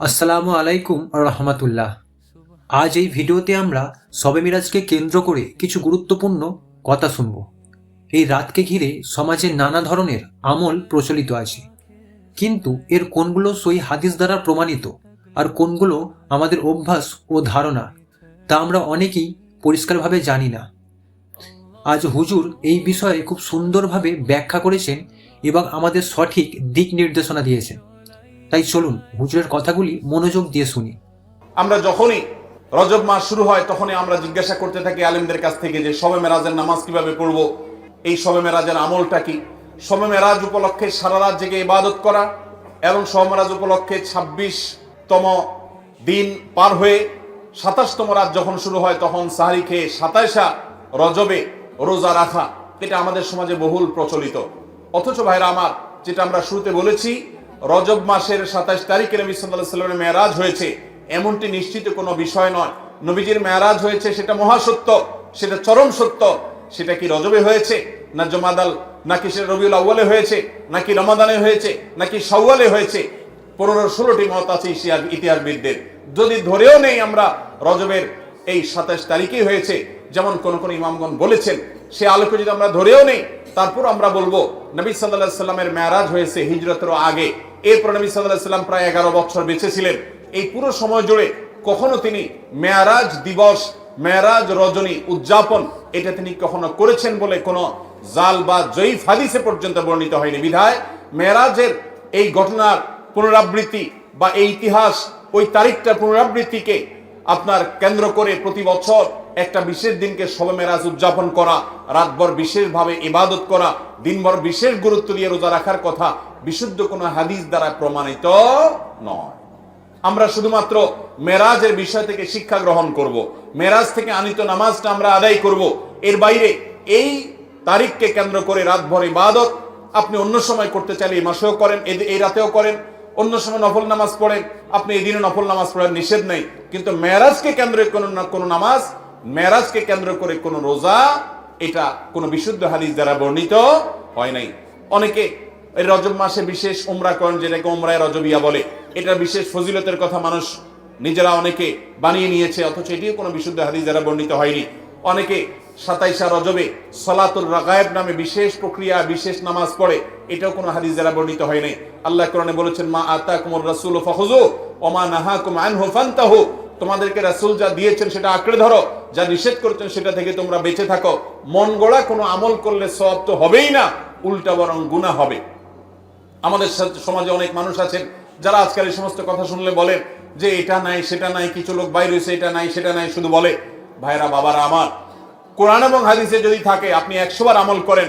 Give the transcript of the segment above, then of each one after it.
আসসালামু আলাইকুম রহমতুল্লাহ। আজ এই ভিডিওতে আমরা সবে মিরাজকে কেন্দ্র করে কিছু গুরুত্বপূর্ণ কথা শুনব। এই রাতকে ঘিরে সমাজে নানা ধরনের আমল প্রচলিত আছে। কিন্তু এর কোনগুলো সই হাদিস দ্বারা প্রমাণিত আর কোনগুলো আমাদের অভ্যাস ও ধারণা তা আমরা অনেকেই পরিষ্কারভাবে জানি না। আজ হুজুর এই বিষয়ে খুব সুন্দরভাবে ব্যাখ্যা করেছেন এবং আমাদের সঠিক দিক নির্দেশনা দিয়েছেন। তাই চলুন হুজুরের কথাগুলি মনোযোগ দিয়ে শুনি। আমরা যখনই রজব মাস শুরু হয়, তখনই আমরা জিজ্ঞাসা করতে থাকি আলেমদের কাছ থেকে যে সবে মেরাজের নামাজ কীভাবে পড়ব, এই সবে মেরাজের আমলটা কি? সবে মেরাজ উপলক্ষে সারা রাত জেগে ইবাদত করা এবং সবে মেরাজ উপলক্ষে ছাব্বিশতম দিন পার হয়ে সাতাশতম রাত যখন শুরু হয়, তখন সাহারি খেয়ে সাতাইশা রজবে রোজা রাখা। এটা আমাদের সমাজে বহুল প্রচলিত। অথচ ভাইরা আমার, যেটা আমরা শুরুতে বলেছি রজব মাসের সাতাশ তারিখে নবী সাল্লাহ সাল্লামের মেয়ারাজ হয়েছে। এমনটি নিশ্চিত কোনো বিষয় নয়। নবীজির মেয়ারাজ হয়েছে, সেটা মহাসত্য, সেটা চরম সত্য। সেটা কি রজবে হয়েছে, না জমাদাল, নাকি সেটা রবিউল আউ্বালে হয়েছে, নাকি রমাদানে হয়েছে, নাকি সওয়ালে হয়েছে? পনেরো ষোলোটি মত আছে ইতিহাস ইতিহাসবিদদের। যদি ধরেও নেই আমরা, রজবের এই সাতাশ তারিখেই হয়েছে, যেমন কোন কোন ইমামগণ বলেছেন, সে আলোকে যদি আমরা ধরেও নেই, তারপর আমরা বলব, নবী সাল্লাহ সাল্লামের মেয়ারাজ হয়েছে হিজরতের আগে। এরপর নবী সাল্লাহ সাল্লাম প্রায় এগারো বছর বেঁচে ছিলেন। এই পুরো সময় জুড়ে কখনো তিনি মেয়ারাজ দিবস, মেয়ারাজ রজনী উদযাপন, এটা তিনি কখনো করেছেন বলে কোনো জাল বা জয়ীফ হাদিসে পর্যন্ত বর্ণিত হয়নি। বিধায় মেয়ারাজের এই ঘটনার পুনরাবৃত্তি বা এই ইতিহাস ওই তারিখটার পুনরাবৃত্তিকে আপনার কেন্দ্র করে প্রতি বছর একটা বিশেষ দিনকে সবে মেরাজ উদযাপন করা, রাতভর বিশেষভাবে ইবাদত করা, দিনভর বিশেষ গুরুত্ব দিয়ে রোজা রাখার কথা বিশুদ্ধ কোনো হাদিস দ্বারা প্রমাণিত নয় আমরা শুধুমাত্র মেরাজের বিষয় থেকে শিক্ষা গ্রহণ করব। মেরাজ থেকে আনিত নামাজটা আমরা আদায় করব। এর বাইরে এই তারিখকে কেন্দ্র করে রাতভর ইবাদত আপনি অন্য সময় করতে চাইলে এই মাসেও করেন এই- রাতেও করেন, অন্য সময় নফল নামাজ পড়েন আপনি এই দিনে নফল নামাজ পড়ার নিষেধ নেই কিন্তু মেরাজকে কেন্দ্র কোনো না- কোনো নামাজ, মেরাজকে কেন্দ্র করে কোনো রোজা, এটা কোনো বিশুদ্ধ হাদিস দ্বারা বর্ণিত হয় নাই অনেকে এই রজব মাসে বিশেষ উমরা করেন, যেটাকে উমরায় রজবিয়া বলে। এটা বিশেষ ফজিলতের কথা মানুষ নিজেরা অনেকে বানিয়ে নিয়েছে, অথচ এটিও কোনো বিশুদ্ধ হাদিস দ্বারা বর্ণিত হয়নি। অনেকে সাতাইশা রজবে সলাতুল রাগায়েব নামে বিশেষ প্রক্রিয়া, বিশেষ নামাজ পড়ে, এটাও কোনো হাদিস দ্বারা বর্ণিত হয় নাই। আল্লাহ কোরআনে বলেছেন, মা আতা কুমর রাসুল ফাহুজু ওমা নাহা কুম আনহু ফান্তাহু। তোমাদেরকে রাসূল যা দিয়েছেন সেটা আঁকড়ে ধরো, যা নিষেধ করেছেন সেটা থেকে তোমরা বেঁচে থাকো। মন গড়া কোনো আমল করলে সব তো হবেই না, উল্টা বরং গুনাহ হবে। আমাদের সমাজে অনেক মানুষ আছেন, যারা আজকাল এই সমস্ত কথা শুনলে বলেন যে এটা নাই, সেটা নাই, কিছু লোক বাইরে হয়েছে, এটা নাই, সেটা নাই, শুধু বলে ভাইরা বাবারা আমার। কোরআন এবং হাদিসে যদি থাকে, আপনি একশোবার আমল করেন,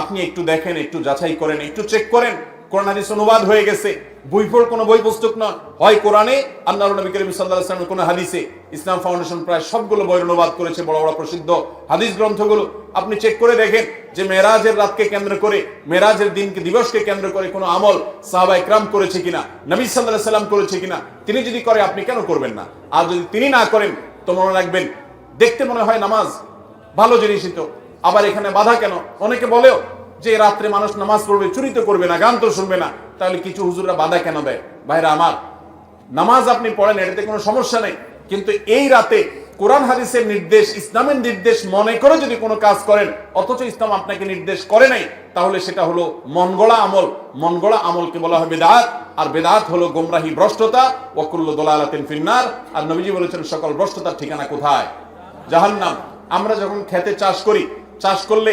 আপনি একটু দেখেন, একটু যাচাই করেন, একটু চেক করেন কোরআন, হাদিস অনুবাদ হয়ে গেছে। বই পড়, কোনো বই পুস্তক নয়। হয় কোরআনে আল্লাহ নবী করিম সাল্লাহ আসলামের কোনো হাদিসে। ইসলাম ফাউন্ডেশন প্রায় সবগুলো বইয়ের অনুবাদ করেছে, বড় বড় প্রসিদ্ধ হাদিস গ্রন্থগুলো। আপনি চেক করে দেখেন যে মেরাজের রাতকে কেন্দ্র করে মেরাজের দিনকে, দিবসকে কেন্দ্র করে কোনো আমল সাহাবা ইকরাম করেছে কিনা, নবী সাল্লাহ সাল্লাম করেছে কিনা, তিনি যদি করে, আপনি কেন করবেন না? আর যদি তিনি না করেন, তো মনে রাখবেন, দেখতে মনে হয় নামাজ ভালো জিনিসই তো। আবার এখানে বাধা কেন? অনেকে বলেও যে রাত্রে মানুষ নামাজ পড়বে চুরি তো করবে না, গান তো শুনবে না, তাহলে কিছু হুজুররা বাধা কেন দেয়? ভাইরা আমার, নামাজ আপনি পড়েন, এটাতে কোনো সমস্যা নেই। কিন্তু এই রাতে কোরআন হাদিসের নির্দেশ, ইসলামের নির্দেশ মনে করে যদি কোনো কাজ করেন, অথচ ইসলাম আপনাকে নির্দেশ করে নাই, তাহলে সেটা হলো মনগড়া আমল। মনগড়া আমলকে বলা হয় বেদাত, আর বেদাত হলো গোমরাহি ভ্রষ্টতা ওকুল্ল দোলালাতিন ফিন্নার, আর নবীজি বলেছেন, সকল ভ্রষ্টতার ঠিকানা কোথায়? জাহান্নাম। আমরা যখন খেতে চাষ করি, চাষ করলে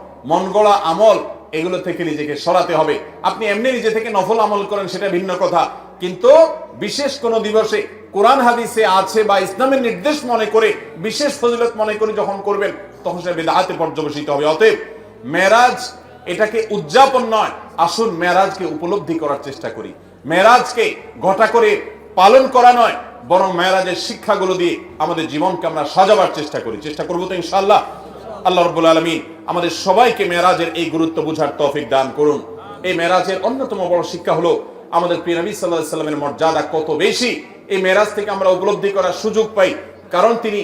মনগড়া আমল, এগুলো থেকে নিজেকে সরাতে হবে। আপনি এমনি নিজে থেকে নফল আমল করেন, সেটা ভিন্ন কথা। কিন্তু বিশেষ কোন দিবসে কোরআন হাদিসে আছে বা ইসলামের নির্দেশ মনে করে, বিশেষ ফজিলত মনে করে যখন করবেন, তখন সেটা বেদাতে পর্যবেসিত হবে। অতএব মেরাজ এটাকে উদযাপন নয়, আসুন মেরাজকে উপলব্ধি করার চেষ্টা করি। মেরাজকে ঘটা করে পালন করা নয়, বরং মেরাজের শিক্ষাগুলো দিয়ে আমাদের জীবনকে আমরা সাজাবার চেষ্টা করি। চেষ্টা করব তো ইনশাল্লাহ আল্লাহ রব্বুল আলমী আমাদের সবাইকে মেয়েরাজের এই গুরুত্ব বুঝার তৌফিক দান করুন। এই মেয়েরাজের অন্যতম বড় শিক্ষা হলো, আমাদের প্রিয় নবী সাল্লাহ সাল্লামের মর্যাদা কত বেশি? এই মেরাজ থেকে আমরা উপলব্ধি করার সুযোগ পাই, কারণ তিনি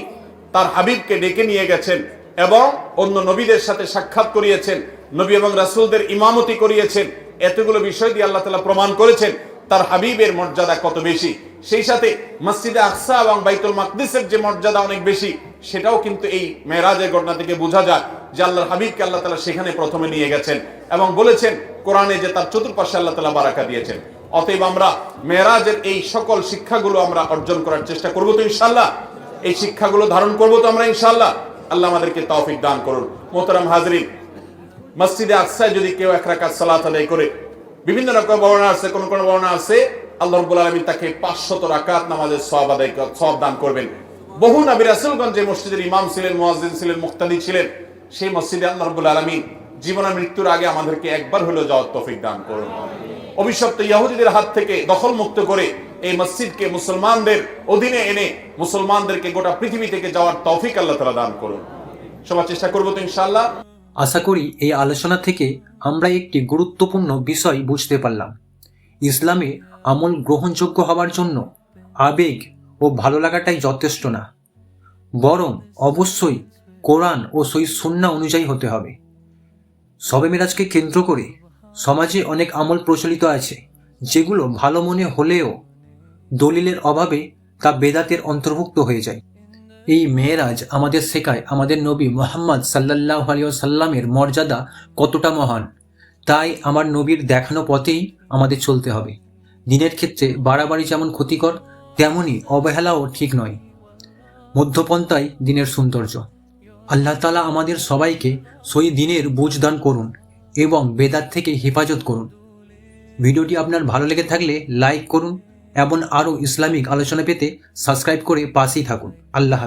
তার হাবিবকে ডেকে নিয়ে গেছেন এবং অন্য নবীদের সাথে সাক্ষাৎ করিয়েছেন, নবী এবং রাসূলদের ইমামতি করিয়েছেন। এতগুলো বিষয় দিয়ে আল্লাহ তাআলা প্রমাণ করেছেন, তার হাবিবের মর্যাদা কত বেশি। সেই সাথে মসজিদে আকসা এবং বাইতুল মাকদিসের যে মর্যাদা অনেক বেশি, সেটাও কিন্তু এই মেরাজের ঘটনা থেকে বোঝা যায় যে আল্লাহর হাবিবকে আল্লাহ তাআলা সেখানে প্রথমে নিয়ে গেছেন এবং বলেছেন কোরআনে যে তার চতুর্পাশে আল্লাহ তাআলা বারাকা দিয়েছেন। অতএব আমরা মেরাজের এই সকল শিক্ষাগুলো আমরা অর্জন করার চেষ্টা করব তো ইনশাল্লাহ এই শিক্ষাগুলো ধারণ করব তো আমরা ইনশাল্লাহ আল্লাহ আমাদেরকে তৌফিক দান করুন। মোহতারাম হাজরিন, মসজিদে আকসায় যদি কেউ এক রাকাত সালাত আদায় করে, বিভিন্ন রকম বর্ণনা আছে, কোন কোন বর্ণনা আছে? আল্লাহ রাব্বুল আলামিন তাকে 500 রাকাত নামাজের সওয়াব আদায় সওয়াব দান করবেন। বহু নবী রাসূলগণ যে মসজিদের ইমাম ছিলেন, মুয়াজ্জিন ছিলেন, মুক্তাদি ছিলেন। সেই মসজিদে আল্লাহ রাব্বুল আলামিন জীবনের মৃত্যুর আগে আমাদেরকে একবার হলেও যাওয়ার তৌফিক দান করুন। অভিশপ্ত ইহুদিদের হাত থেকে দখল মুক্ত করে এই মসজিদকে মুসলমানদের অধীনে এনে মুসলমানদেরকে গোটা পৃথিবী থেকে যাওয়ার তৌফিক আল্লাহ তাআলা দান করুন। সবার চেষ্টা করব তো ইনশাআল্লাহ। আশা করি এই আলোচনা থেকে আমরা একটি গুরুত্বপূর্ণ বিষয় বুঝতে পারলাম। ইসলামে আমল গ্রহণযোগ্য হওয়ার জন্য আবেগ ও ভালো লাগাটাই যথেষ্ট না। বরং অবশ্যই কোরআন ও সই সুন্না অনুযায়ী হতে হবে। সবে মেরাজকে কেন্দ্র করে সমাজে অনেক আমল প্রচলিত আছে, যেগুলো ভালো মনে হলেও দলিলের অভাবে তা বেদাতের অন্তর্ভুক্ত হয়ে যায়। এই মেয়েরাজ আমাদের শেখায় আমাদের নবী মোহাম্মদ সাল্লাহ সাল্লামের মর্যাদা কতটা মহান, তাই আমার নবীর দেখানো পথেই আমাদের চলতে হবে। দিনের ক্ষেত্রে বাড়াবাড়ি যেমন ক্ষতিকর, তেমনই অবহেলাও ঠিক নয়। মধ্যপন্থাই দিনের সৌন্দর্য। আল্লাহ তালা আমাদের সবাইকে সই দিনের বুঝদান করুন এবং বেদাত থেকে হেফাজত করুন। ভিডিওটি আপনার ভালো লেগে থাকলে লাইক করুন এবং আরও ইসলামিক আলোচনা পেতে সাবস্ক্রাইব করে পাশেই থাকুন। আল্লাহ।